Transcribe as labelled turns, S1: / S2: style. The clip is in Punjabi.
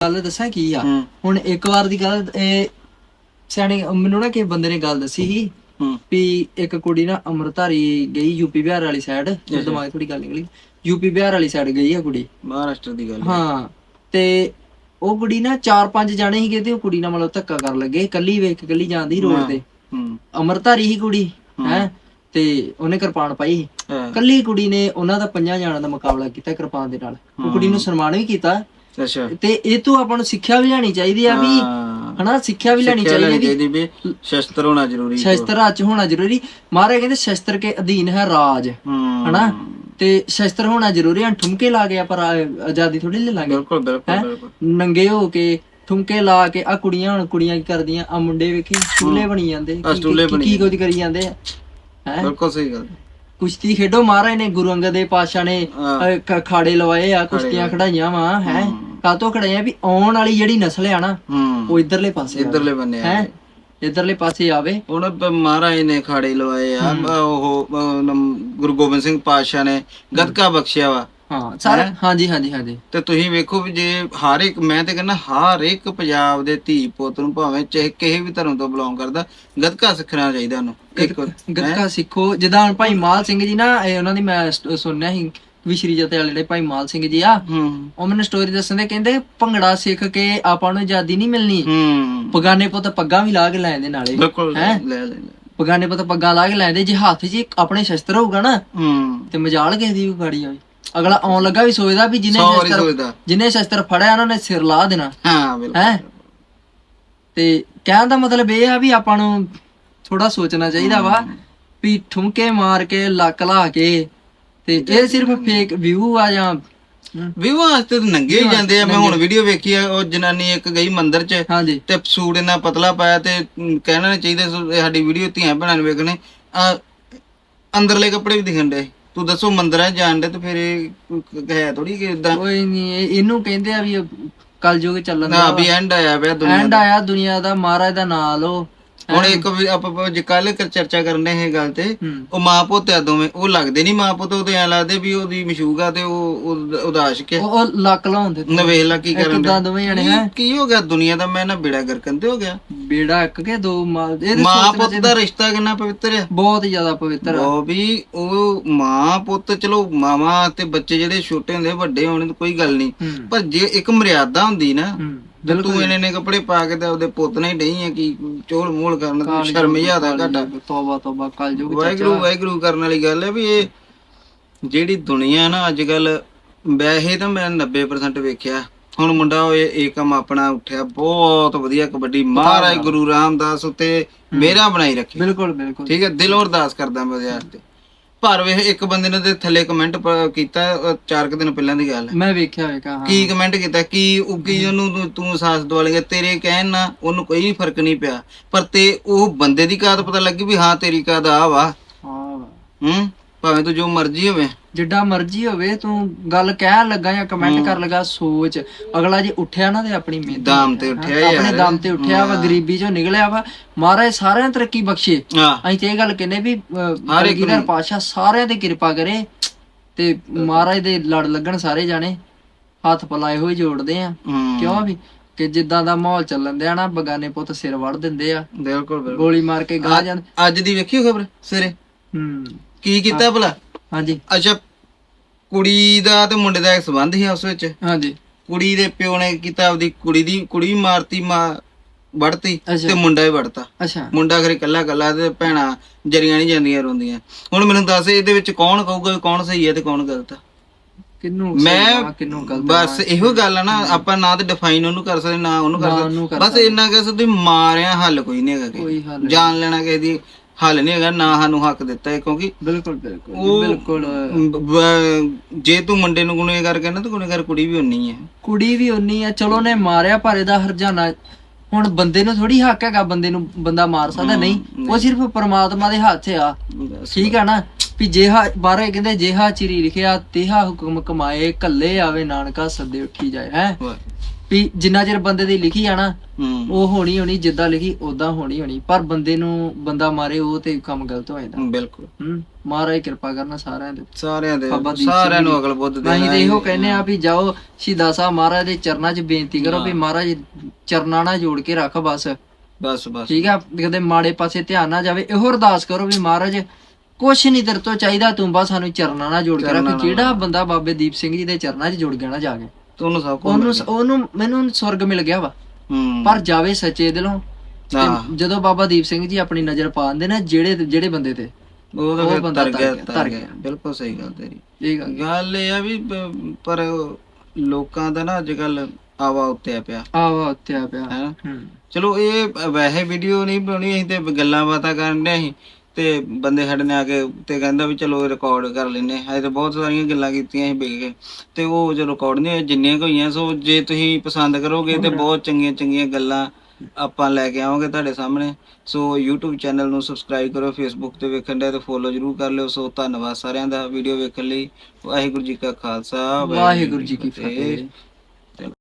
S1: ਗੱਲ ਦੱਸਾਂ ਕੀ ਆ? ਹੁਣ ਇੱਕ ਵਾਰ ਦੀ ਗੱਲ ਇਹ ਸਿਆਣੇ ਮੈਨੂੰ ਨਾ ਕਿਸੇ ਬੰਦੇ ਨੇ ਗੱਲ ਦੱਸੀ ਸੀ ਵੀ ਇੱਕ ਕੁੜੀ ਨਾ ਅੰਮ੍ਰਿਤਧਾਰੀ ਗਈ ਯੂਪੀ ਬਿਹਾਰ ਵਾਲੀ ਸਾਈਡ ਮੇਰੇ ਦਿਮਾਗ ਥੋੜੀ ਗੱਲ ਨਿਕਲੀ। ਯੂਪੀ ਬਿਹਾਰ ਵਾਲੀ ਸਾਈਡ ਗਈ ਆ ਕੁੜੀ।
S2: ਮਹਾਰਾਸ਼ਟਰ ਦੀ ਗੱਲ ਹੈ।
S1: ਤੇ ਉਹ ਕੁੜੀ ਨਾ ਚਾਰ ਪੰਜ ਜਾਣੇ ਸੀਗੇ ਤੇ ਉਹ ਕੁੜੀ ਨਾਲ ਮਤਲਬ ਧੱਕਾ ਕਰਨ ਲੱਗੇ ਕੱਲੀ ਵੇਖ ਕੇ ਕੱਲੀ ਜਾਂਦੀ ਰੋਡ ਤੇ।
S2: ਹੂੰ।
S1: ਅੰਮ੍ਰਿਤਧਾਰੀ ਹੀ ਕੁੜੀ ਹੈ। ਤੇ ਉਹਨੇ ਕਿਰਪਾਨ ਪਾਈ। ਕੱਲੀ ਕੁੜੀ ਨੇ ਉਹਨਾਂ ਦਾ ਪੰਜਾਂ ਜਾਣਾਂ ਦਾ ਮੁਕਾਬਲਾ ਕੀਤਾ ਕਿਰਪਾਨ ਦੇ ਨਾਲ। ਉਹ ਕੁੜੀ ਨੂੰ ਸਨਮਾਨ ਵੀ ਕੀਤਾ
S2: ਅੱਛਾ।
S1: ਤੇ ਇਹ ਤੋਂ ਆਪਾਂ ਨੂੰ ਸਿੱਖਿਆ ਵੀ ਲੈਣੀ ਚਾਹੀਦੀ ਆ ਵੀ। ਹਨਾ ਸਿੱਖਿਆ ਵੀ ਲੈਣੀ ਚਾਹੀਦੀ ਹੈ ਵੀ
S2: ਸ਼ਸਤਰ ਹੋਣਾ ਜ਼ਰੂਰੀ ਹੈ।
S1: ਸ਼ਸਤਰ ਹੱਥ ਹੋਣਾ ਜ਼ਰੂਰੀ। ਮਹਾਰਾਜ ਕਹਿੰਦੇ ਸ਼ਸਤਰ ਕੇ ਅਧੀਨ ਹੈ ਰਾਜ ਹਨਾ? ਤੇ ਸ਼ਸਤਰ ਹੋਣਾ ਜ਼ਰੂਰੀ ਹੈ ਠੁਮਕੇ ਲਾ ਕੇ ਆਪਾਂ ਆਜ਼ਾਦੀ ਥੋੜੀ ਲੈ ਲਾਂਗੇ।
S2: ਬਿਲਕੁਲ ਬਿਲਕੁਲ
S1: ਨੰਗੇ ਹੋ ਕੇ ਠੁਮਕੇ ਲਾ ਕੇ ਆ ਕੁੜੀਆਂ ਹੁਣ ਕੁੜੀਆਂ ਕੀ ਕਰਦੀਆਂ ਆ ਮੁੰਡੇ ਵੇਖੀ ਸਟੂਲੇ ਬਣੀ ਜਾਂਦੇ ਕੀ- ਕੀ- ਕੁਝ ਕਰੀ ਜਾਂਦੇ ਹੈ?
S2: ਬਿਲਕੁਲ ਸਹੀ ਗੱਲ।
S1: ਕੁਸ਼ਤੀ ਖੇਡੋ ਮਹਾਰਾਜ ਨੇ ਗੁਰੂ ਅੰਗਦ ਦੇਵ ਪਾਤਸ਼ਾਹ ਨੇ
S2: ਹਾਂ।
S1: ਅਹ, ਖ- ਖਾੜੇ ਲਵਾਏ ਆ ਕੁਸ਼ਤੀਆਂ ਖੜਾਈਆਂ ਵਾ ਹੈ। ਕਾਤੋਂ ਖੜਾਈਆਂ? ਵੀ ਆਉਣ ਵਾਲੀ ਜਿਹੜੀ ਨਸਲ ਆ ਨਾ
S2: ਹੂੰ।
S1: ਉਹ ਇਧਰਲੇ ਪਾਸੇ
S2: ਇਧਰਲੇ ਬੰਨੇ ਆ
S1: ਹੈ ਇਧਰਲੇ ਪਾਸੇ ਆਵੇ।
S2: ਹੁਣ ਮਹਾਰਾਜ ਨੇ ਖਾੜੇ ਲਵਾਏ ਆ। ਬ- ਉਹ ਅਹ, ਨਮ- ਗੁਰੂ ਗੋਬਿੰਦ ਸਿੰਘ ਪਾਤਸ਼ਾਹ ਨੇ ਗਦਕਾ ਬਖਸ਼ਿਆ ਵਾ।
S1: ਹਾਂ ਸਾਰੇ ਹਾਂਜੀ ਹਾਂਜੀ ਹਾਂਜੀ।
S2: ਤੇ ਤੁਸੀਂ ਵੇਖੋ ਵੀ ਜੇ ਹਰ ਇੱਕ ਮੈਂ ਤੇ ਕਹਿੰਦਾ ਹਰ ਇੱਕ ਪੰਜਾਬ ਦੇ ਧੀ ਪੁੱਤ ਨੂੰ ਭਾਵੇਂ ਚਾਹੇ ਕਿਸੇ ਵੀ ਧਰਮ ਤੋਂ ਬਿਲੋਂਗ ਕਰਦਾ ਗਦਕਾ ਸਿੱਖਣਾ ਚਾਹੀਦਾ ਉਹਨੂੰ ਇੱਕ
S1: ਗੱਤਕਾ ਸਿੱਖੋ। ਜਿੱਦਾਂ ਹੁਣ ਭਾਈ ਮਾਲ ਸਿੰਘ ਜੀ ਨਾ ਇਹ ਉਹਨਾਂ ਦੀ ਮੈਂ ਸਟ- ਸੁਣਿਆ ਸੀ ਵੀ ਸ਼੍ਰੀ ਜਤੇ ਵਾਲੇ ਜਿਹੜੇ ਭਾਈ ਮਾਲ ਸਿੰਘ ਜੀ ਆ
S2: ਹੂੰ।
S1: ਉਹ ਮੈਨੂੰ ਸਟੋਰੀ ਦੱਸਦੇ ਕਹਿੰਦੇ ਭੰਗੜਾ ਸਿੱਖ ਕੇ ਆਪਾਂ ਨੂੰ ਆਜ਼ਾਦੀ ਨਹੀਂ ਮਿਲਣੀ।
S2: ਹੂੰ।
S1: ਪਗਾਨੇ ਪੁੱਤ ਪੱਗਾਂ ਵੀ ਲਾ ਕੇ ਲੈ ਜਾਂਦੇ ਨਾਲੇ
S2: ਬਿਲਕੁਲ
S1: ਹੈਂ?
S2: ਲੈ ਲੈ।
S1: ਪਗਾਨੇ ਪੁੱਤ ਪੱਗਾਂ ਲਾ ਕੇ ਲੈ ਜਾਂਦੇ ਜੇ ਹੱਥ 'ਚ ਆਪਣੇ ਸ਼ਸਤਰ ਹੋਊਗਾ ਨਾ
S2: ਹੂੰ।
S1: ਤੇ ਮਜਾਲ ਕਿਸੇ ਦੀ ਵੀ ਗਾੜੀ ਆਵੇ ਅਗਲਾ ਆਉਣ ਲੱਗਾ ਵੀ ਸੋਚਦਾ ਵੀ
S2: ਸੌ ਵਾਰੀ
S1: ਸ਼ਸਤਰ ਫੜਿਆ ਉਹਨਾਂ ਨੇ ਸਿਰ ਲਾ ਦੇਣਾ।
S2: ਹਾਂ ਬਿਲਕੁਲ
S1: ਹੈ ਤੇ ਕਹਿਣ ਦਾ ਮਤਲਬ ਇਹ ਆ ਵੀ ਆਪਾਂ ਨੂੰ ਥੋੜਾ ਸੋਚਣਾ ਚਾਹੀਦਾ ਵਾ ਵੀ ਠੁਮਕੇ ਮਾਰ ਕੇ ਲੱਕ ਲਾ ਕੇ ਤੇ ਇਹ ਸਿਰਫ ਫੇਕ ਵਿਊ ਆ ਜਾਂ
S2: ਵਿਵਾਹ ਤਾਂ ਨੰਗੇ ਹੀ ਜਾਂਦੇ ਆ। ਮੈਂ ਹੁਣ ਵੀਡੀਓ ਵੇਖੀ ਆ ਉਹ ਜਨਾਨੀ ਇੱਕ ਗਈ ਮੰਦਿਰ 'ਚ ਤੇ ਸੂਟ ਇੰਨਾ ਪਤਲਾ ਪਾਇਆ ਤੇ ਕਹਿਣਾ ਚਾਹੀਦਾ ਸਾਡੀ ਵੀਡੀਓ ਧੀਆਂ ਭੈਣਾਂ ਨੂੰ ਵੇਖਣੇ। ਅੰਦਰਲੇ ਕੱਪੜੇ ਵੀ ਦਿਖਣ ਦੇ ਤੂੰ ਦੱਸੋ ਮੰਦਰਾਂ 'ਚ ਜਾਣ ਦੇ ਤੇ ਫਿਰ ਇਹ ਹੈ ਥੋੜੀ ਕਿ ਇਦਾਂ
S1: ਕੋਈ ਨਹੀਂ ਇਹ- ਇਹਨੂੰ ਕਹਿੰਦੇ ਆ ਵੀ ਕਲਯੁਗ ਚੱਲਣ
S2: ਨਾ
S1: ਦਾ
S2: ਵੀ ਐਂਡ ਆਇਆ ਪਿਆ ਦੁਨੀਆ
S1: ਐਂਡ ਆਇਆ ਦੁਨੀਆ ਦਾ ਮਹਾਰਾਜ ਦਾ ਨਾਮ ਲੋ
S2: ਹੁਣ ਇੱਕ ਵੀ ਆਪਾਂ ਜੇ ਕੱਲ ਚਰਚਾ ਕਰਨੇ ਇਹ ਗੱਲ ਤੇ
S1: ਹੂੰ।
S2: ਉਹ ਮਾਂ ਪੁੱਤ ਆ ਦੋਵੇਂ ਉਹ ਲੱਗਦੇ ਨਹੀਂ ਮਾਂ ਪੁੱਤ ਉਹ ਤੇ ਐ ਲੱਗਦੇ ਵੀ ਉਹਦੀ ਮਸ਼ੂਗਾ ਤੇ ਉਹ ਆਸ਼ਿਕ ਹੈ
S1: ਉਹ ਲੱਕ ਲਾਉਂਦੇ
S2: ਨਵੇਖ ਲਾ ਕੀ ਕਰਨ
S1: ਕਿਦਾਂ ਦੋਵੇਂ ਜਣੇ
S2: ਕੀ-
S1: ਹੈ?
S2: ਕੀ ਹੋ ਗਿਆ? ਦੁਨੀਆ ਦਾ ਮੈਂ ਨਾ ਬੇੜਾ ਗਰਕਨ ਤੇ ਹੋ ਗਿਆ।
S1: ਬੇੜਾ ਇੱਕ ਕੇ ਦੋ ਮਾਂ
S2: ਪੁੱਤ ਦਾ ਰਿਸ਼ਤਾ ਕਿੰਨਾ ਪਵਿੱਤਰ ਹੈ
S1: ਬਹੁਤ ਜ਼ਿਆਦਾ ਪਵਿੱਤਰ ਆ।
S2: ਉਹ ਵੀ ਉਹ ਮਾਂ ਪੁੱਤ ਚਲੋ ਮਾਵਾਂ ਤੇ ਬੱਚੇ ਜਿਹੜੇ ਛੋਟੇ ਹੁੰਦੇ ਵੱਡੇ ਹੋਣੇ ਕੋਈ ਗੱਲ ਨਹੀਂ
S1: ਹੂੰ।
S2: ਪਰ ਜੇ ਇੱਕ ਮਰਿਆਦਾ ਹੁੰਦੀ ਨਾ
S1: ਹੂੰ।
S2: ਤੇ ਤੂੰ ਇਹਨੇ ਨੇ ਕੱਪੜੇ ਪਾ ਕੇ ਤੇ ਉਹਦੇ ਪੁੱਤ ਨਹੀਂ ਡਈ ਹੈ ਕਿ ਚੋਲ ਮੋਲ ਕਰਨ ਤੂੰ ਸ਼ਰਮ ਜ਼ਿਆਦਾ ਘਾਟਾ।
S1: ਤੋਬਾ ਤੋਬਾ ਕਲਯੁਗ
S2: ਵਾਹਿਗੁਰੂ ਵਾਹਿਗੁਰੂ ਕਰਨ ਵਾਲੀ ਗੱਲ ਹੈ ਵੀ ਇਹ ਜਿਹੜੀ ਦੁਨੀਆ ਨਾ ਅੱਜ ਕੱਲ ਵੈਸੇ ਤਾਂ ਮੈਂ 90% ਵੇਖਿਆ। ਹੁਣ ਮੁੰਡਾ ਇਹ ਕੰਮ ਆਪਣਾ ਉੱਠਿਆ। ਬਹੁਤ ਵਧੀਆ ਕਬੱਡੀ। ਮਹਾਰਾਜ ਗੁਰੂ ਰਾਮਦਾਸ ਉੱਤੇ ਮੇਰਾ ਬਣਾਈ ਰੱਖੇ।
S1: ਬਿਲਕੁਲ ਬਿਲਕੁਲ।
S2: ਠੀਕ ਹੈ ਦਿਲੋਂ ਅਰਦਾਸ ਕਰਦਾ ਮੈਂ ਉਹਦੇ ਵਾਸਤੇ। ਪਰ ਵੇਖ ਇੱਕ ਬੰਦੇ ਨੇ ਤੇ ਥੱਲੇ ਕਮੈਂਟ ਕੀਤਾ ਚਾਰ ਕੁ ਦਿਨ ਪਹਿਲਾਂ ਦੀ ਗੱਲ ਹੈ।
S1: ਮੈਂ ਵੇਖਿਆ ਵੇਖਾ ਹਾਂ।
S2: ਕੀ ਕਮੈਂਟ ਕੀਤਾ? ਕੀ ਉੱਗੀ ਉਹਨੂੰ ਤੂੰ- ਤੂੰ ਸਾਥ ਦਵਾ ਲੇਗਾ ਤੇਰੇ ਕਹਿਣ ਨਾਲ ਉਹਨੂੰ ਕੋਈ ਫ਼ਰਕ ਨਹੀਂ ਪਿਆ। ਪਰ ਤੇ ਉਹ ਬੰਦੇ ਦੀ ਕਾਤ ਪਤਾ ਲੱਗੀ ਵੀ ਹਾਂ ਤੇਰੀ ਕਾਤ ਆ ਵਾ।
S1: ਹਾਂ।
S2: ਹੂੰ? ਭਾਵੇਂ ਤੂੰ ਜੋ ਮਰਜ਼ੀ ਹੋਵੇ।
S1: ਜਿੱਡਾ ਮਰਜ਼ੀ ਹੋਵੇ ਤੂੰ ਗੱਲ ਕਹਿਣ ਲੱਗਾ ਜਾਂ ਕਮੈਂਟ ਕਰ ਲਗਾ ਸੋਚ। ਅਗਲਾ ਜੇ ਉੱਠਿਆ ਨਾ ਤੇ ਆਪਣੀ ਮਿਹਨਤ
S2: ਦਾਮ ਤੇ ਉੱਠਿਆ
S1: ਆਪਣੇ
S2: ਯਾਰ
S1: ਦਮ ਤੇ ਉੱਠਿਆ ਵਾ ਗਰੀਬੀ ਚੋਂ ਨਿਕਲਿਆ ਵਾ। ਮਹਾਰਾਜ ਸਾਰਿਆਂ ਨੂੰ ਤਰੱਕੀ ਬਖਸ਼ੇ। ਅਸੀਂ ਤੇ ਇਹ ਗੱਲ ਕਹਿੰਦੇ ਵੀ ਹਰ ਪਾਸ਼ਾ ਸਾਰਿਆਂ ਤੇ ਕਿਰਪਾ ਕਰੇ ਤੇ ਮਹਾਰਾਜ ਦੇ ਲੜ ਲੱਗਣ ਸਾਰੇ ਜਾਣੇ। ਹੱਥ ਪਲਾਏ ਹੋਏ ਜੋੜਦੇ ਆ। ਕਿਉਂ ਵੀ? ਕਿ ਜਿੱਦਾਂ ਦਾ ਮਾਹੌਲ ਚੱਲਣ ਦਿਆ ਨਾ ਬਗਾਨੇ ਪੁੱਤ ਸਿਰ ਵੜ ਦਿੰਦੇ ਆ।
S2: ਬਿਲਕੁਲ ਬਿਲਕੁਲ।
S1: ਗੋਲੀ ਮਾਰ ਕੇ ਗਾਹ ਜਾਂਦੇ
S2: ਅੱਜ ਦੀ ਵੇਖੀ ਖਬਰ ਸਵੇਰੇ?
S1: ਹੂੰ।
S2: ਕੀ ਕੀਤਾ ਭਲਾ?
S1: ਹਾਂਜੀ।
S2: ਅੱਛਾ ਕੁੜੀ ਦਾ ਤੇ ਮੁੰਡੇ ਦਾ ਇੱਕ ਸੰਬੰਧ ਸੀ ਉਸ ਵਿੱਚ?
S1: ਹਾਂਜੀ।
S2: ਕੁੜੀ ਦੇ ਪਿਓ ਨੇ ਕੀਤਾ ਆਪਦੀ ਕੁੜੀ ਦੀ ਕੁੜੀ ਵੀ ਮਾਰਤੀ ਮਾਂ ਵੜਤੀ
S1: ਅੱਛਾ।
S2: ਤੇ ਮੁੰਡਾ ਵੀ ਵੜਤਾ।
S1: ਅੱਛਾ।
S2: ਮੁੰਡਾ ਘਰੇ ਕੱਲਾ ਕੱਲਾ ਤੇ ਭੈਣਾ ਜਰੀਆਂ ਨਹੀਂ ਜਾਂਦੀਆਂ ਰੋਂਦੀਆਂ। ਹੁਣ ਮੈਨੂੰ ਦੱਸ ਇਹਦੇ ਵਿੱਚ ਕੌਣ ਕਹੂਗਾ ਵੀ ਕੌਣ ਸਹੀ ਹੈ ਤੇ ਕੌਣ ਗਲਤ ਆ?
S1: ਕਿੰਨੂੰ
S2: ਮੈਂ
S1: ਸਹੀ ਆ, ਕਿੰਨੂੰ ਗਲਤ
S2: ਬਸ ਇਹੋ ਗੱਲ ਆ ਨਾ ਆਪਾਂ ਨਾ ਤੇ ਡਿਫਾਈਨ ਉਹਨੂੰ ਕਰ ਸਕਦੇ ਨਾ ਉਹਨੂੰ ਕਰ
S1: ਨਾ
S2: ਸਕਦੇ।
S1: ਕਰ
S2: ਬਸ ਇੰਨਾ ਕਹਿ ਸਕਦੇ ਮਾਰਿਆ ਹੱਲ ਕੋਈ ਨਹੀਂ ਹੈਗਾ
S1: ਕੋਈ ਹੱਲ
S2: ਜਾਨ ਲੈਣਾ ਕਿਸੇ ਦੀ। ਹੱਲ ਨਹੀਂ ਹੈਗਾ ਨਾ ਸਾਨੂੰ ਹੱਕ ਦਿੱਤਾ ਹੈ ਕਿਉਂਕਿ
S1: ਬਿਲਕੁਲ ਬਿਲਕੁਲ ਜੀ,
S2: ਉਹ-
S1: ਬਿਲਕੁਲ।
S2: ਬ- ਬ- ਜੇ ਤੂੰ ਮੁੰਡੇ ਨੂੰ ਗੁਨੇਗਾਰ ਕਹਿੰਦਾ ਤਾਂ ਗੁਨੇਗਾਰ ਕੁੜੀ ਵੀ ਹੁੰਨੀ ਹੈ।
S1: ਕੁੜੀ ਵੀ ਉਨੀ ਆ ਚਲੋ ਨੇ ਮਾਰਿਆ ਪਰ ਇਹਦਾ ਹਰਜਾਨਾ ਹੁਣ ਬੰਦੇ ਨੂੰ ਥੋੜੀ ਹੱਕ ਹੈਗਾ ਬੰਦੇ ਨੂੰ ਬੰਦਾ ਮਾਰ ਸਕਦਾ ਨਹੀਂ ਉਹ ਸਿਰਫ ਪ੍ਰਮਾਤਮਾ ਦੇ ਹੱਥ ਆ।
S2: ਬਸ।
S1: ਠੀਕ ਆ ਨਾ? ਵੀ ਜਿਹਾ ਬਾਰੇ ਕਹਿੰਦੇ ਜਿਹਾ ਚਿਰੀ ਲਿਖਿਆ ਤੇਹਾ ਹੁਕਮ ਕਮਾਏ ਕੱਲੇ ਆਵੇ ਨਾਨਕਾ ਸੱਦੇ ਉੱਠੀ ਜਾਏ ਹੈ?
S2: ਵਾਹ।
S1: ਵੀ ਜਿੰਨਾ ਚਿਰ ਬੰਦੇ ਦੀ ਲਿਖੀ ਆ ਨਾ
S2: ਹੂੰ।
S1: ਉਹ ਹੋਣੀ ਹੋਣੀ ਜਿੱਦਾਂ ਲਿਖੀ ਉਦਾਂ ਹੋਣੀ ਹੋਣੀ। ਪਰ ਬੰਦੇ ਨੂੰ ਬੰਦਾ ਮਾਰੇ ਉਹ ਤੇ ਕੰਮ ਗਲਤ ਹੋ ਜਾਂਦਾ।
S2: ਬਿਲਕੁਲ।
S1: ਹੂੰ ਮਹਾਰਾਜ ਕਿਰਪਾ ਕਰਨਾ ਸਾਰਿਆਂ ਦੇ।
S2: ਸਾਰਿਆਂ ਦੇ
S1: ਬਾਬਾ ਦੀਪ
S2: ਸਾਰਿਆਂ ਨੂੰ
S1: ਜੀ।
S2: ਅਕਲ ਬੁੱਧ
S1: ਅਸੀਂ
S2: ਦੇਣਾ
S1: ਤੇ ਇਹੋ ਕਹਿੰਦੇ ਆ ਵੀ ਜਾਓ ਸ਼ਹੀਦਾਂ ਸਾਹਿਬ ਮਹਾਰਾਜ ਦੇ ਚਰਨਾਂ 'ਚ ਬੇਨਤੀ ਕਰੋ ਵੀ ਮਹਾਰਾਜ ਚਰਨਾਂ ਨਾਲ ਜੋੜ ਕੇ ਰੱਖ ਬਸ।
S2: ਬਸ ਬਸ।
S1: ਠੀਕ ਆ ਕਦੇ ਮਾੜੇ ਪਾਸੇ ਧਿਆਨ ਨਾ ਜਾਵੇ। ਇਹੋ ਅਰਦਾਸ ਕਰੋ ਵੀ ਮਹਾਰਾਜ ਕੁਛ ਨਹੀਂ ਤੇਰੇ ਤੋਂ ਚਾਹੀਦਾ ਤੂੰ ਬਸ ਸਾਨੂੰ ਚਰਨਾਂ ਨਾਲ ਜੋੜ ਕੇ ਰੱਖ। ਜਿਹੜਾ ਬੰਦਾ ਬਾਬੇ ਦੀਪ ਸਿੰਘ ਜੀ ਦੇ ਚਰਨਾਂ 'ਚ ਜੁੜ ਗਿਆ ਨਾ ਜਾ ਕੇ?
S2: ਤੁਹਾਨੂੰ ਸਭ ਕੁਝ
S1: ਉਹਨੂੰ ਉਹਨੂੰ ਮੈਨੂੰ ਸਵਰਗ ਮਿਲ ਗਿਆ ਵਾ। ਪਰ ਜਾਵੇ ਸੱਚੇ ਦਿਲੋਂ। ਜਦੋਂ ਬਾਬਾ ਦੀਪ ਸਿੰਘ ਜੀ ਆਪਣੀ ਨਜ਼ਰ ਪਾ ਦਿੰਦੇ ਨਾ ਜਿਹੜੇ ਜਿਹੜੇ ਬੰਦੇ ਤੇ।
S2: ਉਹ ਤਾਂ ਫਿਰ ਤਰ ਗਿਆ ਤਰ ਗਿਆ। ਬਿਲਕੁਲ ਸਹੀ ਗੱਲ ਤੇਰੀ।
S1: ਇਹ ਗੱਲ।
S2: ਇਹ ਆ ਵੀ ਪਰ ਲੋਕਾਂ ਦਾ ਨਾ ਅੱਜ ਕੱਲ ਆਵਾ ਉੱਤੇ ਆ ਪਿਆ।
S1: ਆਵਾ ਉੱਤੇ ਆ ਪਿਆ। ਹੂੰ।
S2: ਚਲੋ ਇਹ ਵੈਸੇ ਵੀਡੀਓ ਨਹੀਂ ਬਣਾਉਣੀ ਅਸੀਂ ਤੇ ਗੱਲਾਂ ਬਾਤਾਂ ਕਰਨ ਦੇ ਅਸੀਂ ਤੇ ਬੰਦੇ ਸਾਡੇ ਨੇ ਆ ਕੇ ਤੇ ਕਹਿੰਦਾ ਵੀ ਚਲੋ ਰਿਕਾਰਡ ਕਰ ਲੈਨੇ ਅਸੀਂ ਤੇ ਬਹੁਤ ਸਾਰੀਆਂ ਗੱਲਾਂ ਕੀਤੀਆਂ ਅਸੀਂ ਬੈਠ ਕੇ ਤੇ ਉਹ ਜੋ ਰਿਕਾਰਡ ਨਹੀਂ ਹੋਏ, ਜਿੰਨੀਆਂ ਕੁ ਹੋਈਆਂ ਸੋ ਜੇ ਤੁਸੀਂ ਪਸੰਦ ਕਰੋਗੇ ਤੇ ਬਹੁਤ ਚੰਗੀਆਂ ਚੰਗੀਆਂ ਗੱਲਾਂ ਆਪਾਂ ਲੈ ਕੇ ਆਵਾਂਗੇ ਤੁਹਾਡੇ ਸਾਹਮਣੇ। ਸੋ YouTube ਚੈਨਲ ਨੂੰ ਸਬਸਕ੍ਰਾਈਬ ਕਰੋ Facebook ਤੇ ਵੇਖਣ ਦੇ ਤੇ ਫੋਲੋ ਜਰੂਰ ਕਰ ਲਿਓ। ਸੋ ਧੰਨਵਾਦ ਸਾਰਿਆਂ ਦਾ ਵੀਡੀਓ ਵੇਖਣ ਲਈ। ਵਾਹਿਗੁਰੂ ਜੀ ਕਾ ਖਾਲਸਾ
S1: ਵਾਹਿਗੁਰੂ ਜੀ ਕੀ ਫਤਿਹ।